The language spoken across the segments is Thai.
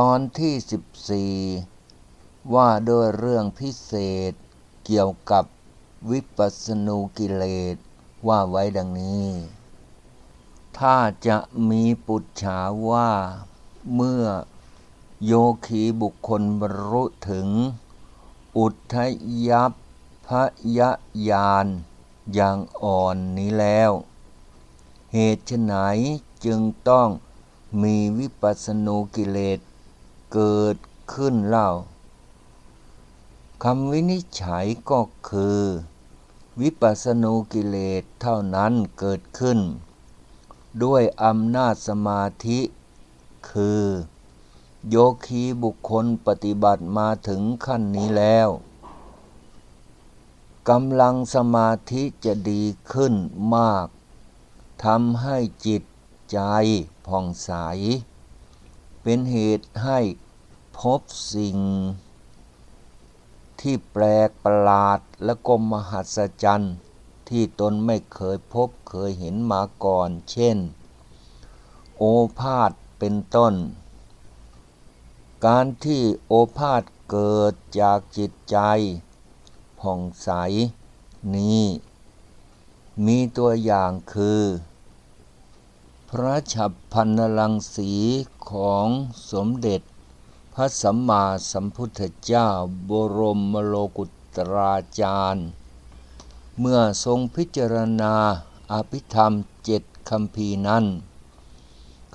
ตอนที่ 14 ว่าด้วยเรื่องพิเศษเกี่ยวกับวิปัสสนูกิเลสว่าไว้ดังนี้ ถ้าจะมีปุจฉาว่าเมื่อโยคีบุคคลบรรลุถึง อุทยัพพยญาณอย่างอ่อนนี้แล้ว เหตุไฉนจึงต้องมีวิปัสสนูกิเลส เกิดขึ้นเล่าคำวินิจฉัยก็คือ วิปัสสนูกิเลสเท่านั้นเกิดขึ้น ด้วยอำนาจสมาธิ คือ โยคีบุคคลปฏิบัติมาถึงขั้นนี้แล้วกำลังสมาธิจะดีขึ้นมากทำให้จิตใจผ่องใส เป็นเหตุให้พบสิ่งที่แปลกประหลาดและก็มหัศจรรย์ที่ตนไม่เคยพบเคยเห็นมาก่อน เช่น โอภาษเป็นต้น การที่โอภาษเกิดจากจิตใจผ่องใสนี้ มีตัวอย่างคือ พระฉับพันลังสีของสมเด็จ พระสัมมาสัมพุทธเจ้าบรมโลกุตราจารย์ เมื่อทรงพิจารณาอภิธรรมเจ็ดคำพีนั้น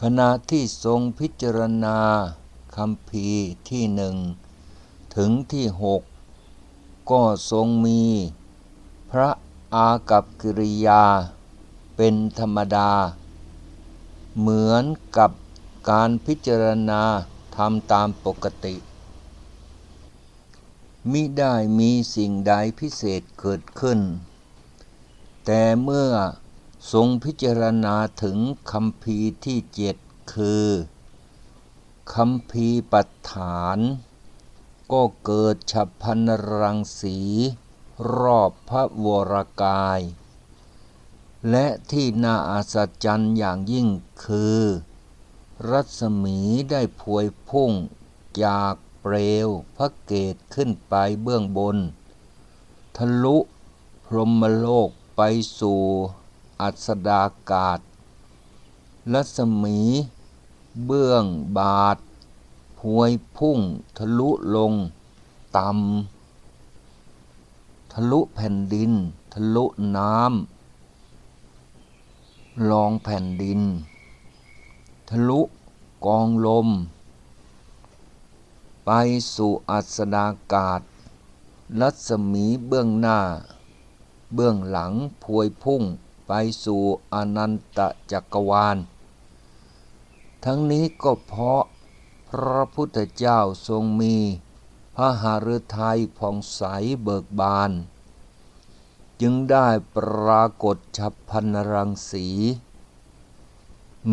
ขณะที่ทรงพิจารณาคำพีที่หนึ่งถึงที่หกก็ทรงมี พระอากับกิริยา เป็นธรรมดา เหมือนกับการพิจารณาทำตามปกติ มิได้มีสิ่งใดพิเศษเกิดขึ้น แต่เมื่อทรงพิจารณาถึงคำพีที่เจ็ดคือคำพีปัฏฐาน ก็เกิดฉับพันรังสี รอบพระวรกาย และที่น่าอัศจรรย์อย่างยิ่งคือ รัศมีได้พวยพุ่งจากเปลวพระเกตขึ้นไปเบื้องบน ทะลุพรหมโลกไปสู่อัสดากาศ รัศมีเบื้องบาทพวยพุ่งทะลุลงต่ำทะลุแผ่นดิน ทะลุน้ำ ลองแผ่นดิน ทะลุกองลม ไปสู่อัสดากาศ รัศมีเบื้องหน้า เบื้องหลังพวยพุ่งไปสู่อนันตจักรวาล ทั้งนี้ก็เพราะพระพุทธเจ้าทรงมี พระหฤทัยผ่องใสเบิกบาน จึงได้ปรากฏฉับพันรังสี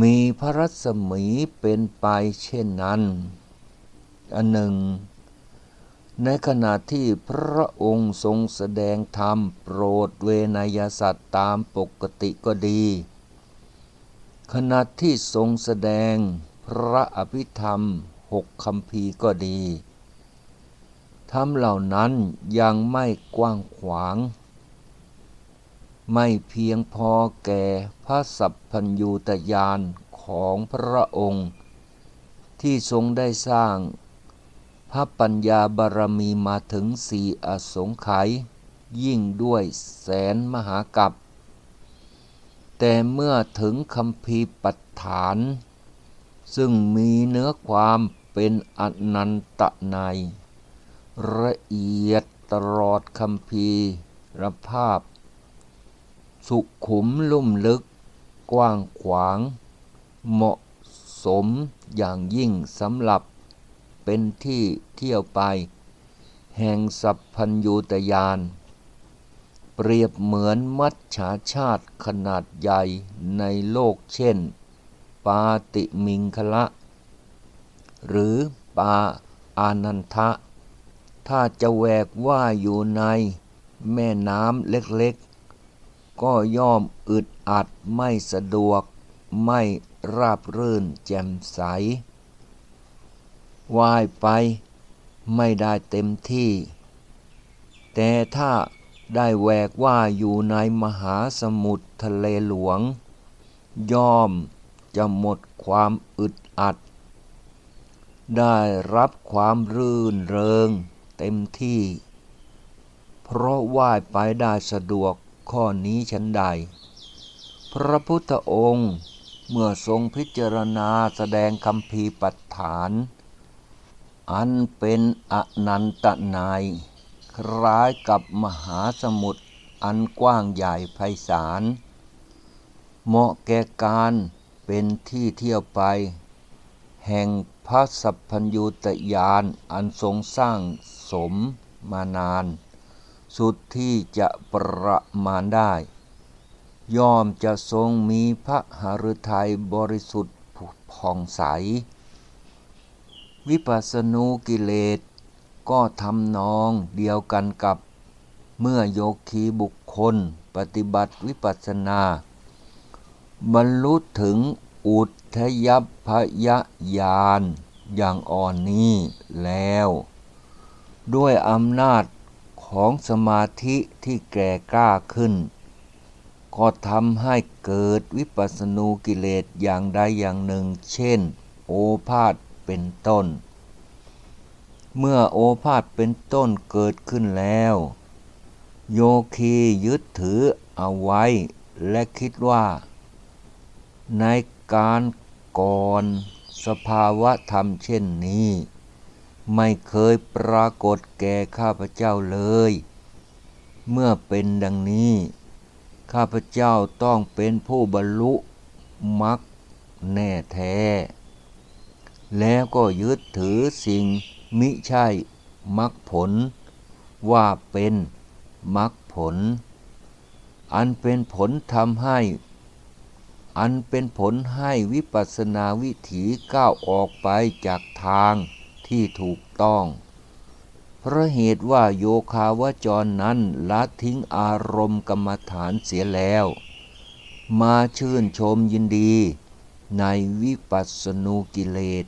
มีพระรัศมีเป็นไปเช่นนั้น อันหนึ่ง ในขณะที่พระองค์ทรงแสดงธรรมโปรดเวนยสัตว์ตามปกติก็ดี ขณะที่ทรงแสดงพระอภิธรรมหกคำพีก็ดีธรรมเหล่านั้นยังไม่กว้างขวาง ไม่เพียงพอแก่พระสัพพัญญูตยานของพระองค์ ที่ทรงได้สร้างพระปัญญาบารมีมาถึงสี่อสงไขยยิ่งด้วยแสนมหากัปแต่เมื่อถึงคำพีปัฏฐาน ซึ่งมีเนื้อความเป็นอนันตในละเอียดตลอดคำพีรภาพ สุขุมลุ่มลึก กว้างขวาง เหมาะสมอย่างยิ่งสำหรับเป็นที่เที่ยวไป แห่งสัพพัญญูตยาน เปรียบเหมือนมัจฉาชาติขนาดใหญ่ในโลกเช่น ปาติมิงคละ หรือปาอานันทะ ถ้าจะแหวกว่าอยู่ในแม่น้ำเล็ก ก็ย่อมอึดอัดไม่สะดวก ไม่ราบรื่นแจ่มใสว่ายไปไม่ได้เต็มที่ แต่ถ้าได้แหวกว่าอยู่ในมหาสมุทรทะเลหลวง ย่อมจะหมดความอึดอัด ได้รับความรื่นเริงเต็มที่ เพราะว่ายไปได้สะดวก ข้อนี้ฉันใด พระพุทธองค์เมื่อทรงพิจารณาแสดงคำพีปัฏฐาน อันเป็นอนันตนาย คล้ายกับมหาสมุทรอันกว้างใหญ่ไพศาล เหมาะแก่การเป็นที่เที่ยวไป แห่งพระสัพพัญญูตยานอันทรงสร้างสมมานาน สุดที่จะประมาณได้ ย่อมจะทรงมีพระหฤทัยบริสุทธิ์ผ่องใส วิปัสสนูกิเลสก็ทำนองเดียวกันกับเมื่อโยคีบุคคลปฏิบัติวิปัสสนา บรรลุถึงอุทยพยญาณอย่างอ่อนนี้แล้ว ด้วยอำนาจ ของสมาธิที่แก่กล้าขึ้น ก็ทำให้เกิดวิปัสสนูกิเลสอย่างใดอย่างหนึ่ง เช่น โอภาษเป็นต้น เมื่อโอภาษเป็นต้นเกิดขึ้นแล้ว โยคียึดถือเอาไว้และคิดว่า ในการก่อนสภาวะธรรมเช่นนี้ ไม่เคยปรากฏแก่ข้าพเจ้าเลย เมื่อเป็นดังนี้ ข้าพเจ้าต้องเป็นผู้บรรลุมรรคแน่แท้ แล้วก็ยึดถือสิ่งมิใช่มรรคผล ว่าเป็นมรรคผล อันเป็นผลทำให้ อันเป็นผลให้วิปัสสนาวิถีก้าวออกไปจากทาง ที่ถูกต้อง เพราะเหตุว่าโยคาวจรนั้นละทิ้งอารมณ์กรรมฐานเสียแล้ว มาชื่นชมยินดี ในวิปัสสนูกิเลส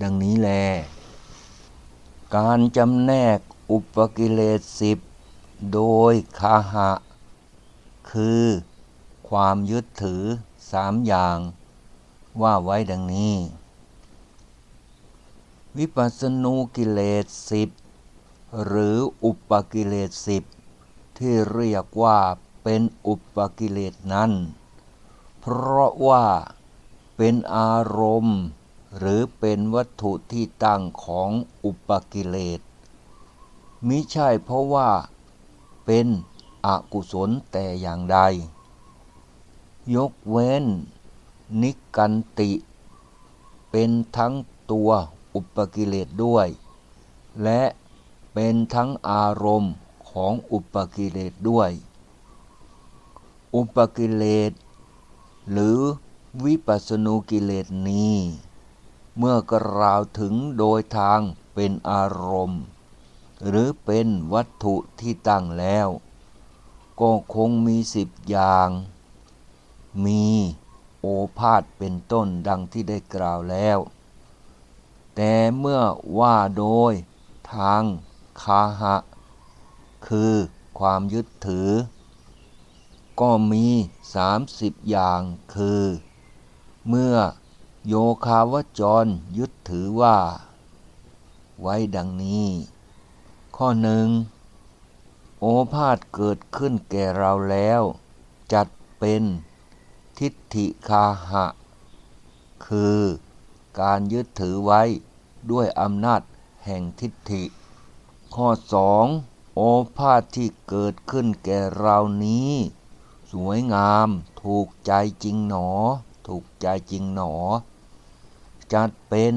ดังนี้แล การจำแนกอุปกิเลสสิบโดยคาหะ คือความยึดถือสามอย่างว่าไว้ดังนี้ วิปัสสนูกิเลสสิบหรืออุปกิเลสสิบที่เรียกว่าเป็นอุปกิเลสนั้น เพราะว่าเป็นอารมณ์ หรือเป็นวัตถุที่ตั้งของอุปกิเลสมิใช่เพราะว่าเป็นอกุศลแต่อย่างใด ยกเว้น นิกันติ เป็นทั้งตัว อุปกิเลสด้วย และเป็นทั้งอารมณ์ของอุปกิเลสด้วย อุปกิเลสหรือวิปัสสนูกิเลสนี้ เมื่อกล่าวถึงโดยทางเป็นอารมณ์ หรือเป็นวัตถุที่ตั้งแล้ว ก็คงมีสิบอย่าง มีโอภาษเป็นต้นดังที่ได้กล่าวแล้ว แต่เมื่อว่าโดยทางคาหะ คือความยึดถือ ก็มีสามสิบอย่างคือ เมื่อโยคาวจรยึดถือว่า ไว้ดังนี้ ข้อหนึ่งโอภาษเกิดขึ้นแก่เราแล้ว จัดเป็นทิฏฐิคาหะ คือการยึดถือไว้ ด้วยอำนาจแห่งทิฏฐิ ข้อสองโอภาษที่เกิดขึ้นแก่เรานี้ สวยงาม ถูกใจจริงหนอ ถูกใจจริงหนอ จัดเป็น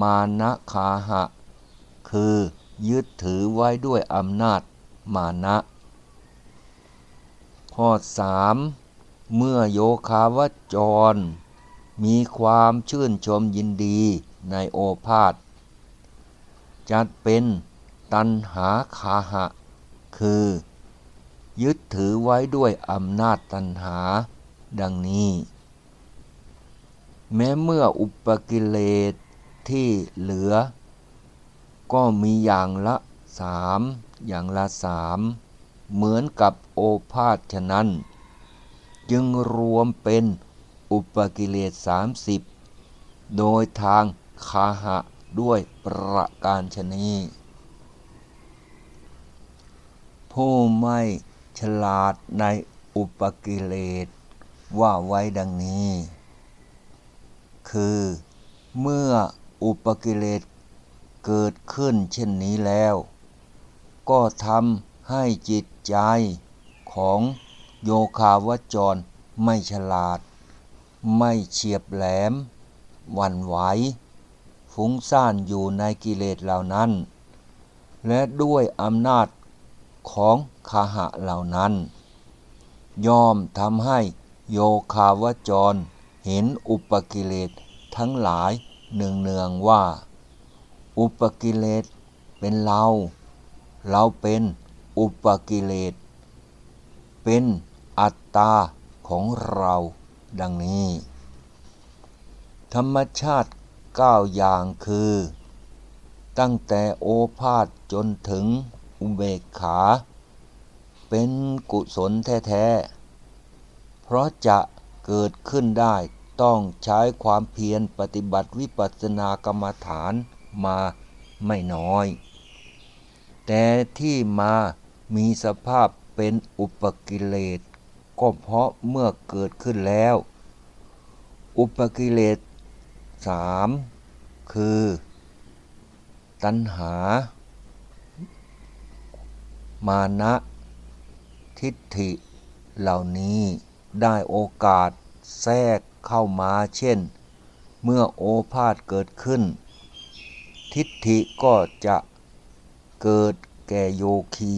มานะคาหะ คือยึดถือไว้ด้วยอำนาจมานะ ข้อสามเมื่อโยคาวจร มีความชื่นชมยินดี ในโอภาษจัดเป็นตันหาคาหะ คือ ยึดถือไว้ด้วยอำนาจตันหา ดังนี้ แม้เมื่ออุปกิเลสที่เหลือ ก็มีอย่างละสามอย่างละสามเหมือนกับโอภาสฉะนั้น จึงรวมเป็นอุปกิเลสสามสิบโดยทาง คาหะด้วยประการชนีผู้ไม่ฉลาดในอุปกิเลสว่าไว้ดังนี้ คือเมื่ออุปกิเลสเกิดขึ้นเช่นนี้แล้ว ก็ทำให้จิตใจของโยคาวจรไม่ฉลาด ไม่เฉียบแหลม หวั่นไหว ฟุ้งซ่านอยู่ในกิเลสเหล่านั้น และด้วยอำนาจของคาหะเหล่านั้น ย่อมทำให้โยคาวจรเห็นอุปกิเลสทั้งหลายเนืองๆว่า อุปกิเลสเป็นเรา เราเป็นอุปกิเลส เป็นอัตตาของเราดังนี้ ธรรมชาติ เก้าอย่างคือ ตั้งแต่โอภาษจนถึงอุเบกขา เป็นกุศลแท้ๆ เพราะจะเกิดขึ้นได้ต้องใช้ความเพียรปฏิบัติวิปัสสนากรรมฐานมาไม่น้อย แต่ที่มามีสภาพเป็นอุปกิเลสก็เพราะเมื่อเกิดขึ้นแล้ว อุปกิเลส สามคือ ตัณหา มานะ ทิฏฐิ เหล่านี้ได้โอกาสแทรกเข้ามาเช่น เมื่อโอภาษเกิดขึ้น ทิฏฐิก็จะเกิดแก่โยคี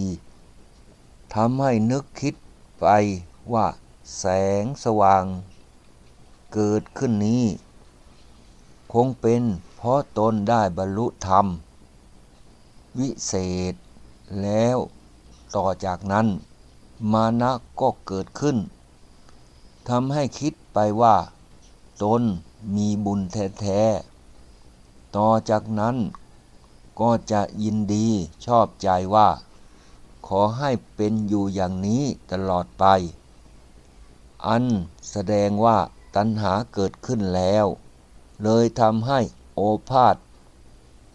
ทำให้นึกคิดไปว่าแสงสว่าง เกิดขึ้นนี้ คงเป็นเพราะตนได้บรรลุธรรม วิเศษแล้วต่อจากนั้น มานะก็เกิดขึ้นทำให้คิดไปว่า ตนมีบุญแท้ๆ ต่อจากนั้นก็จะยินดีชอบใจว่า ขอให้เป็นอยู่อย่างนี้ตลอดไป อันแสดงว่าตัณหาเกิดขึ้นแล้ว เลยทำให้โอภาษ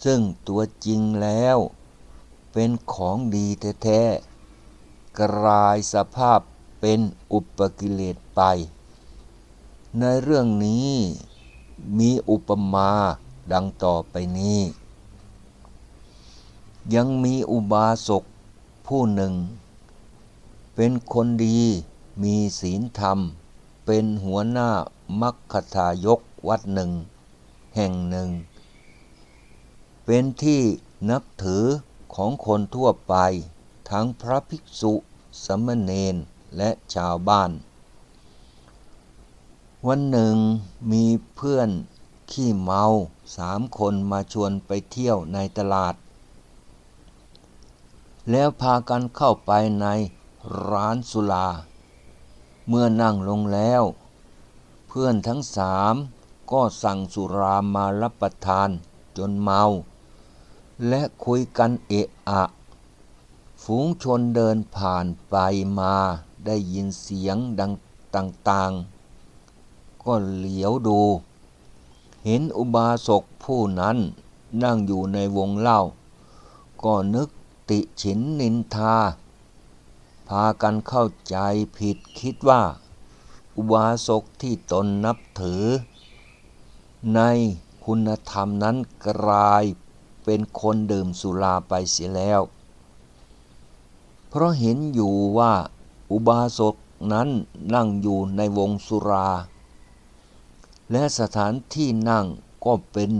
ซึ่งตัวจริงแล้ว เป็นของดีแท้ๆกลายสภาพเป็นอุปกิเลสไป ในเรื่องนี้มีอุปมาดังต่อไปนี้ ยังมีอุบาสกผู้หนึ่ง เป็นคนดีมีศีลธรรม เป็นหัวหน้ามัคคทายก วัดหนึ่ง แห่งหนึ่ง เป็นที่นับถือของคนทั่วไป ทั้งพระภิกษุสมณเณรและชาวบ้าน วันหนึ่งมีเพื่อนขี้เมาสามคนมาชวนไปเที่ยวในตลาด แล้วพากันเข้าไปในร้านสุลาเมื่อนั่งลงแล้ว เพื่อนทั้งสาม ก็สั่งสุรามารับประทานจนเมา และคุยกันเอะอะ ฝูงชนเดินผ่านไปมาได้ยินเสียงดังต่างๆ ก็เหลียวดู เห็นอุบาสกผู้นั้นนั่งอยู่ในวงเล่า ก็นึกติฉินนินทา พากันเข้าใจผิดคิดว่า อุบาสกที่ตนนับถือ ในคุณธรรมนั้นกลายเป็นคนดื่มสุราไปเสียแล้ว เพราะเห็นอยู่ว่าอุบาสกนั้นนั่งอยู่ในวงสุรา และสถานที่นั่งก็เป็น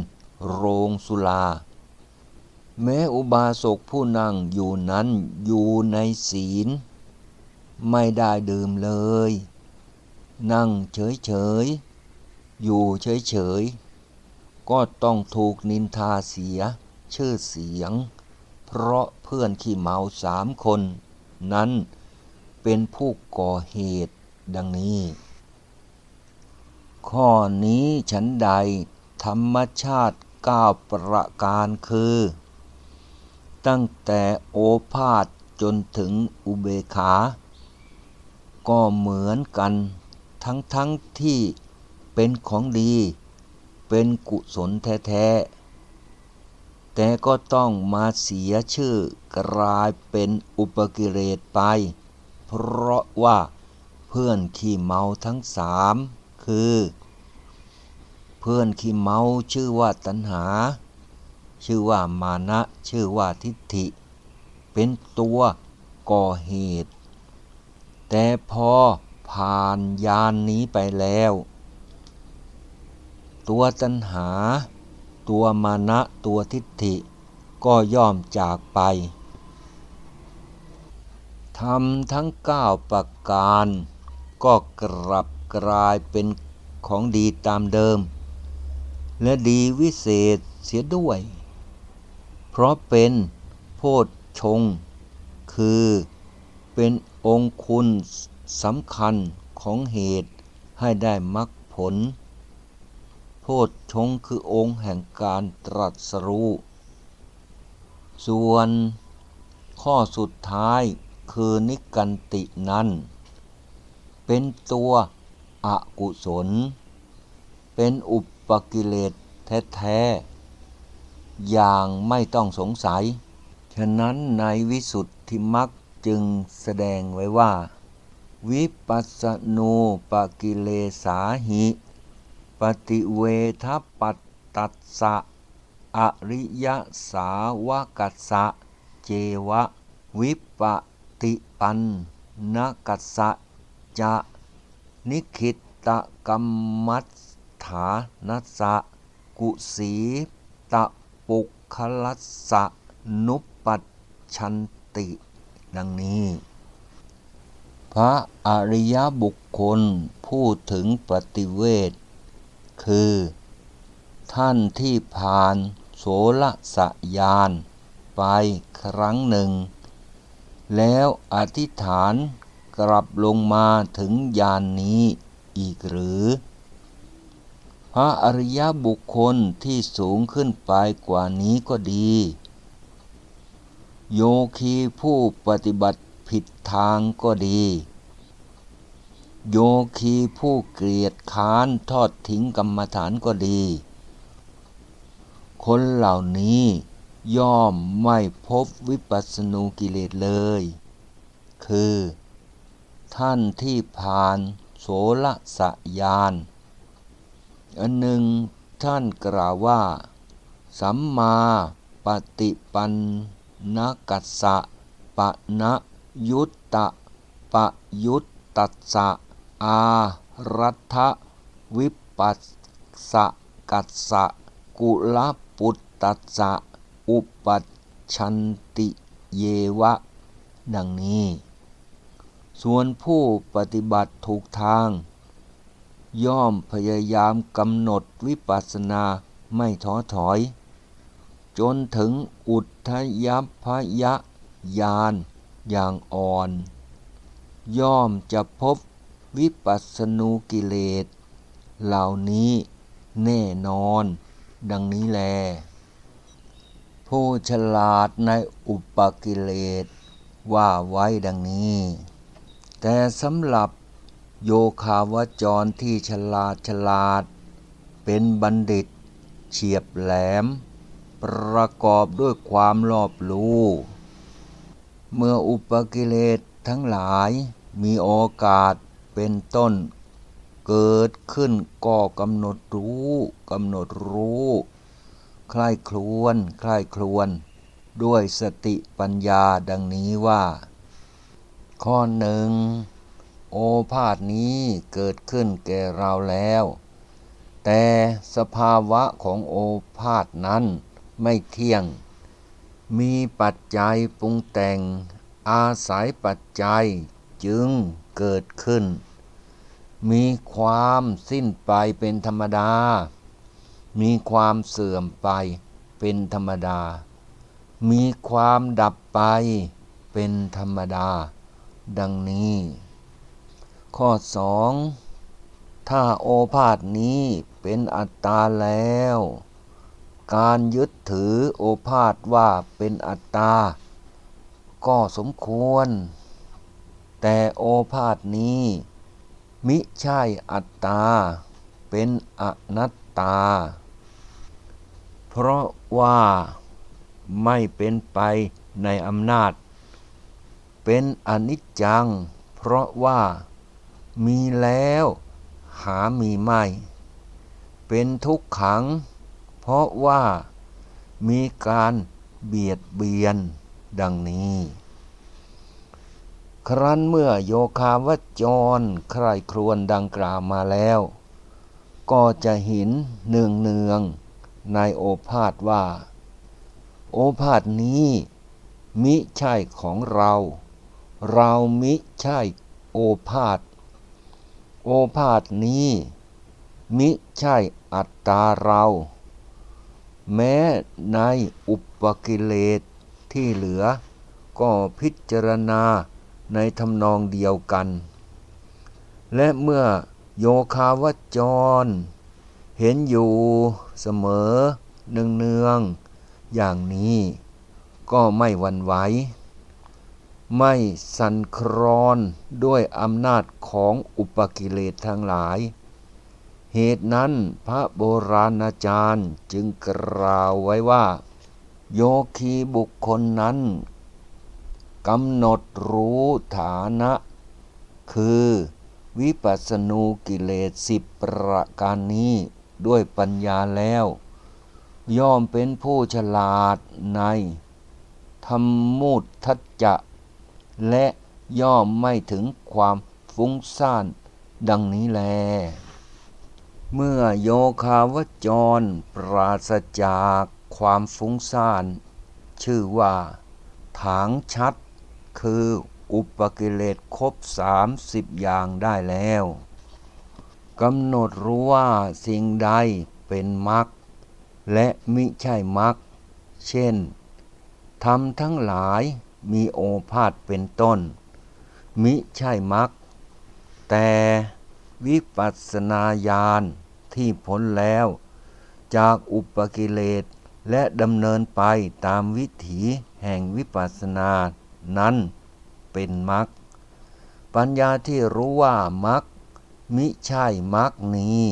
โรงสุรา แม้อุบาสกผู้นั่งอยู่นั้นอยู่ในศีล ไม่ได้ดื่มเลย นั่งเฉยๆ อยู่เฉยๆ ก็ต้องถูกนินทาเสียชื่อเสียง เพราะเพื่อนขี้เมาสามคน นั้นเป็นผู้ก่อเหตุดังนี้ ข้อนี้ฉันใดธรรมชาติก้าประการคือ ตั้งแต่โอภาษจนถึงอุเบขา ก็เหมือนกันทั้งทั้งที่ เป็นของดี เป็นกุศลแท้ๆ แต่ก็ต้องมาเสียชื่อกลายเป็นอุปกิเลสไป เพราะว่าเพื่อนขี้เมาทั้งสามคือ เพื่อนขี้เมาชื่อว่าตัณหา ชื่อว่ามานะชื่อว่าทิฏฐิ เป็นตัวก่อเหตุ แต่พอผ่านยานนี้ไปแล้ว ตัวตัณหา ตัวมานะตัวทิฏฐิ ก็ย่อมจากไปทำทั้งเก้าประการ ก็กลับกลายเป็นของดีตามเดิม และดีวิเศษเสียด้วย เพราะเป็นโพชฌงคือเป็นองค์คุณสำคัญของเหตุให้ได้มรรคผล พชฌงคือองค์แห่งการตรัสรู้ ส่วนข้อสุดท้ายคือนิกันตินั้น เป็นตัวอกุศล เป็นอุปกิเลสแท้ๆ อย่างไม่ต้องสงสัย ฉะนั้นในวิสุทธิมรรคจึงแสดงไว้ว่า วิปัสสนูปกิเลสาหิ ปฏิเวทปัตตัสสะ อริยสาวกัสสะ เจวะ วิปติปันนกัสสะจะนิคิตตกรรมัสถานัสสะ กุสีตะปุคลัสสะ นุปปัชชันติ ดังนี้ พระอริยบุคคล พูดถึงปฏิเวท คือ ท่านที่ผ่านโสลสยานไปครั้งหนึ่ง แล้วอธิษฐานกลับลงมาถึงยานนี้อีกหรือ พระอริยบุคคลที่สูงขึ้นไปกว่านี้ก็ดี โยคีผู้ปฏิบัติผิดทางก็ดี โยคีผู้เกลียดค้านทอดทิ้งกรรมฐานก็ดี คนเหล่านี้ย่อมไม่พบวิปัสสนูกิเลสเลย คือ ท่านที่ผ่านโสลสยาน อันหนึ่งท่านกล่าวว่า สัมมาปฏิปันนกัสสะปะนะยุตตะปะยุตตัสสะ อารัฐวิปัสสะกัสสะกุลปุตตัสสะอุปัชชันติเยวะ ดังนี้ ส่วนผู้ปฏิบัติถูกทาง ย่อมพยายามกำหนดวิปัสสนาไม่ท้อถอย จนถึงอุทยพยญาณอย่างอ่อน ย่อมจะพบ วิปัสสนูกิเลส เหล่านี้แน่นอน ดังนี้แล ผู้ฉลาดในอุปกิเลส ว่าไว้ดังนี้ แต่สำหรับโยคาวจรที่ฉลาดฉลาด เป็นบัณฑิต เฉียบแหลม ประกอบด้วยความรอบรู้ เมื่ออุปกิเลสทั้งหลายมีโอกาส เป็นต้น เกิดขึ้นก็กำหนดรู้กำหนดรู้ใคร่ครวนใคร่ครวน ด้วยสติปัญญาดังนี้ว่า ข้อหนึ่ง โอภาษนี้เกิดขึ้นแก่เราแล้ว แต่สภาวะของโอภาษนั้นไม่เที่ยง มีปัจจัยปรุงแต่ง อาศัยปัจจัยจึงเกิดขึ้น มีความสิ้นไปเป็นธรรมดา มีความเสื่อมไปเป็นธรรมดา มีความดับไปเป็นธรรมดา ดังนี้ ข้อสองถ้าโอภาษนี้เป็นอัตตาแล้ว การยึดถือโอภาษว่าเป็นอัตตา ก็สมควร แต่โอภาษนี้ มิใช่อัตตา เป็นอนัตตา เพราะว่าไม่เป็นไปในอำนาจ เป็นอนิจจัง เพราะว่ามีแล้วหามีไม่ เป็นทุกขัง เพราะว่ามีการเบียดเบียนดังนี้ ครั้นเมื่อโยคาวจรใครครวนดังกล่าวมาแล้ว ก็จะเห็นเนืองเนืองๆในโอภาษว่า โอภาษนี้ มิใช่ของเรา เรามิใช่โอภาษโอภาษนี้ มิใช่อัตตาเรา แม้ในอุปกิเลสที่เหลือก็พิจารณา ในทำนองเดียวกัน และเมื่อโยคาวจร เห็นอยู่เสมอเนืองเนืองๆอย่างนี้ ก็ไม่วันไหว ไม่สั่นครอนด้วยอำนาจของอุปกิเลสทั้งหลาย เหตุนั้นพระโบราณอาจารย์จึงกล่าวไว้ว่า โยคีบุคคลนั้น กำหนดรู้ฐานะ คือวิปัสสนูกิเลสสิบประการนี้ด้วยปัญญาแล้ว ย่อมเป็นผู้ฉลาดใน ธรรมุทัจจะ และย่อมไม่ถึงความฟุ้งซ่านดังนี้แล เมื่อโยคาวจรปราศจากความฟุ้งซ่าน ชื่อว่า ถางชัด คืออุปกิเลสครบสามสิบอย่างได้แล้วกำหนดรู้ว่าสิ่งใดเป็นมรรคและมิใช่มรรคเช่นทำทั้งหลายมีโอภาษเป็นต้น มิใช่มรรคแต่วิปัสสนาญาณที่พ้นแล้ว จากอุปกิเลสและดำเนินไปตามวิถีแห่งวิปัสสนา นั้นเป็นมรรคปัญญาที่รู้ว่ามรรคมิใช่มรรคนี้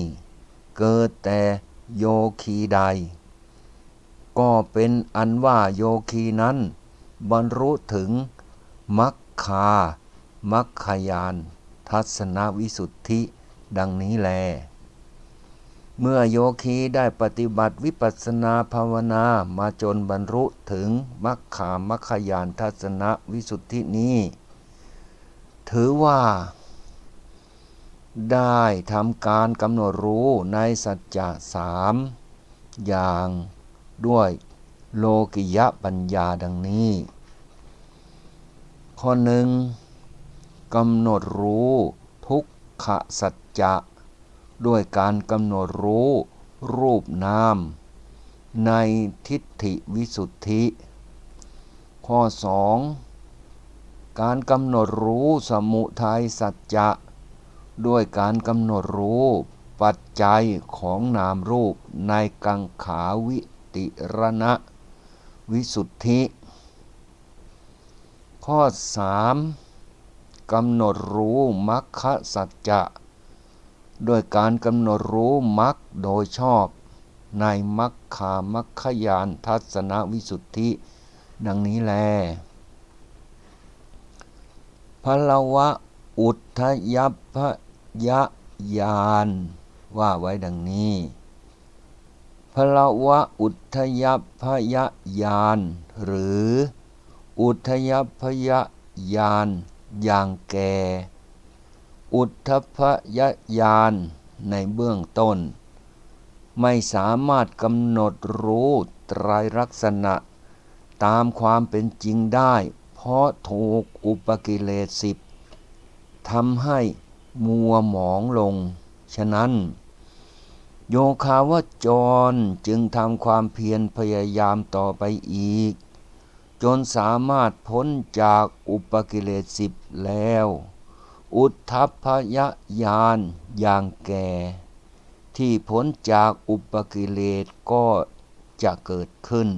เกิดแต่โยคีใด ก็เป็นอันว่าโยคีนั้น บรรลุถึงมัคคามัคคายาน ทัศนวิสุทธิ ดังนี้แล เมื่อโยคีได้ปฏิบัติวิปัสนาภาวนามาจนบรรลุถึงมัคคามัคคายานทัศนวิสุทธินี้ ถือว่า ได้ทำการกำหนดรู้ในสัจจะสามอย่างด้วยโลกิยะปัญญาดังนี้ ข้อหนึ่งกำหนดรู้ทุกขสัจจะ ด้วยการกำหนดรู้รูปนาม ในทิฏฐิวิสุทธิ ข้อสองการกำหนดรู้สมุทัยสัจจะ ด้วยการกำหนดรู้ปัจจัยของนามรูปในกังขาวิติรณะ วิสุทธิ ข้อ 3. กำหนดรู้มรรคสัจจะ ด้วยการกำหนดรู้มรรคโดยชอบ ในมรรคามัคคยานทัศนวิสุทธิ ดังนี้แลพลวะอุทธยัพพยญาณว่าไว้ดังนี้พลวะอุทธยัพพยญาณหรืออุทยพพยญาณอย่างแก่ อุทธพยญาณในเบื้องต้น ไม่สามารถกำหนดรู้ไตรลักษณะ ตามความเป็นจริงได้ เพราะถูกอุปกิเลสสิบทำให้มัวหมองลง ฉะนั้น โยคาวจรจึงทำความเพียรพยายามต่อไปอีก จนสามารถพ้นจากอุปกิเลสสิบแล้ว อุทธัพพยญาณอย่างแก่ ที่พ้นจากอุปกิเลสก็จะเกิดขึ้น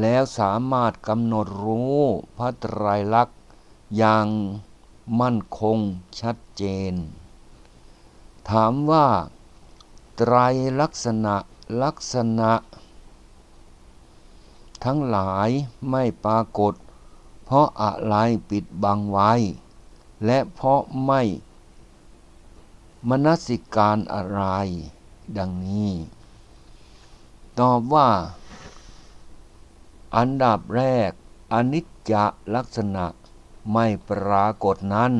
แล้วสามารถกำหนดรู้พระไตรลักษณ์อย่างมั่นคงชัดเจน ถามว่า ไตรลักษณะลักษณะ ทั้งหลายไม่ปรากฏ เพราะอะไรปิดบังไว้ และเพราะไม่มนสิการอะไรดังนี้ ตอบว่า อันดับแรก อนิจจลักษณะไม่ปรากฏนั้น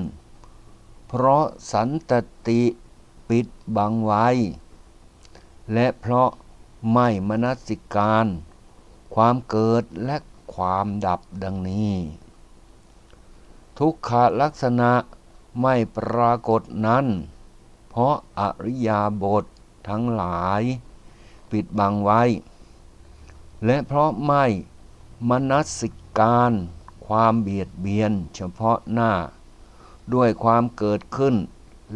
เพราะสันตติปิดบังไว้ และเพราะไม่มนสิการ ความเกิดและความดับดังนี้ ทุกขลักษณะไม่ปรากฏนั้น เพราะอริยาบททั้งหลายปิดบังไว้ และเพราะไม่มนสิการความเบียดเบียนเฉพาะหน้า ด้วยความเกิดขึ้น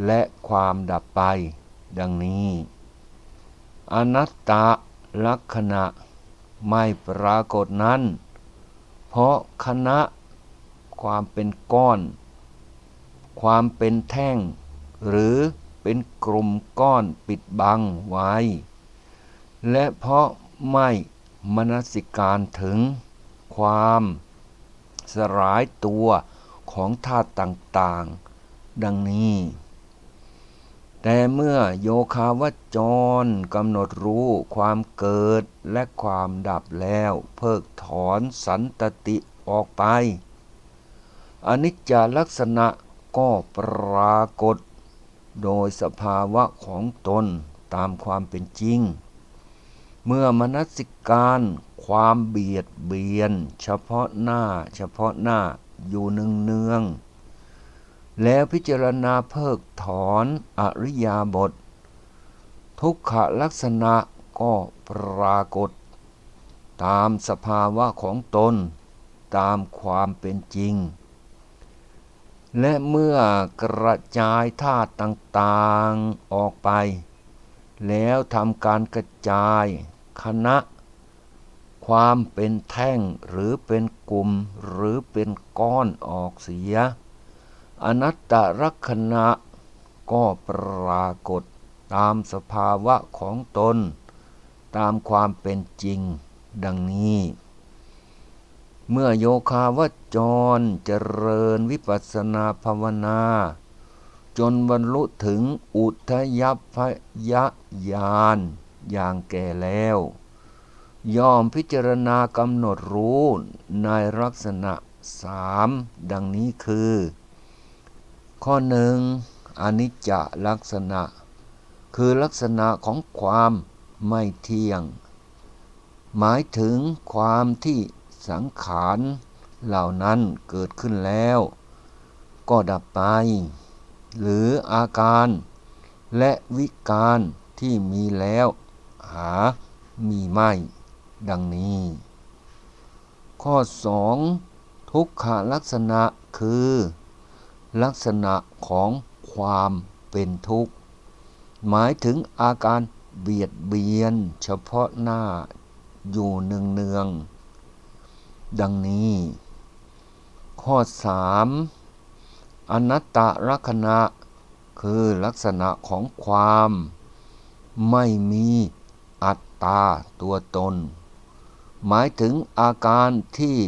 และความดับไป ดังนี้ อนัตตลักษณะไม่ปรากฏนั้น เพราะคณะ ความเป็นก้อน ความเป็นแท่ง หรือเป็นกลุ่มก้อนปิดบังไว้ และเพราะไม่มนสิการถึงความสลายตัวของธาตุต่างๆ ดังนี้ แต่เมื่อโยคาวจรกำหนดรู้ความเกิดและความดับแล้ว เพิกถอนสันตติออกไป อนิจจลักษณะก็ปรากฏ โดยสภาวะของตนตามความเป็นจริง เมื่อมนสิการความเบียดเบียน เฉพาะหน้าเฉพาะหน้าอยู่เนืองเนือง แล้วพิจารณาเพิกถอนอริยาบท ทุกขลักษณะก็ปรากฏ ตามสภาวะของตน ตามความเป็นจริง และเมื่อกระจายธาตุต่างๆออกไป แล้วทำการกระจายคณะ ความเป็นแท่งหรือเป็นกลุ่มหรือเป็นก้อนออกเสีย อนัตตลักษณะก็ปรากฏตามสภาวะของตน ตามความเป็นจริงดังนี้ เมื่อโยคาวจรเจริญวิปัสนาภาวนา จนบรรลุถึงอุทยพยญาณอย่างแก่แล้ว ยอมพิจารณากำหนดรู้ในลักษณะสามดังนี้คือ ข้อหนึ่งอนิจจลักษณะ คือลักษณะของความไม่เที่ยง หมายถึงความที่ สังขารเหล่านั้นเกิดขึ้นแล้ว ก็ดับไป หรืออาการและวิการที่มีแล้ว หามีไม่ ดังนี้ ข้อ 2. ทุกขลักษณะคือ ลักษณะของความเป็นทุกข์ หมายถึงอาการเบียดเบียนเฉพาะหน้าอยู่เนืองเนือง ดังนี้ ข้อ 3. อนัตตลักษณะ คือลักษณะของความ ไม่มีอัตตาตัวตน หมายถึงอาการที่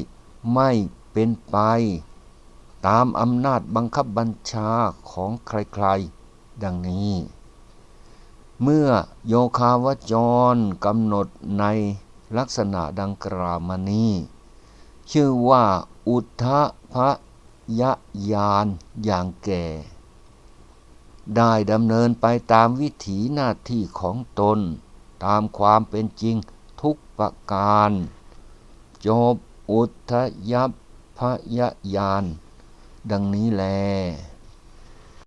ไม่เป็นไป ตามอำนาจบังคับบัญชาของใครๆ ดังนี้ เมื่อโยคาวจรกำหนดในลักษณะดังกล่าวมานี้ ชื่อว่าอุทธพยญานอย่างแก่ ได้ดำเนินไปตามวิถีหน้าที่ของตน ตามความเป็นจริงทุกประการ จบอุทยพยญานดังนี้แล